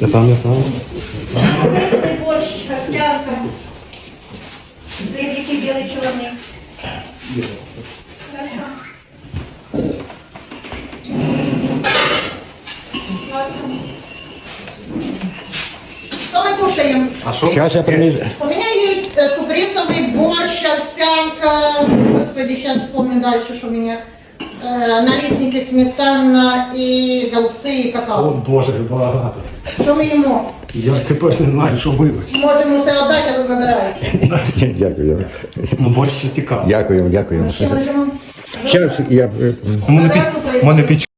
Я сам не сам. Рисовый борщ, овсянка. Рыбики белый, черный. Хорошо. Что мы кушаем? А что? У меня есть э, куприсовый борщ Господи, сейчас вспомню дальше, что у меня. Э, налистники, сметана и голубцы и О, какао. Боже, як багато. Что мы ему? Я тепер не знаю, що вибрати. Можем все отдать, а вы выбираете. Дякую. Ну, борщ це цікаво. Дякую, дякую. Что мы ему? Зараз я. е, У мене під, у мене під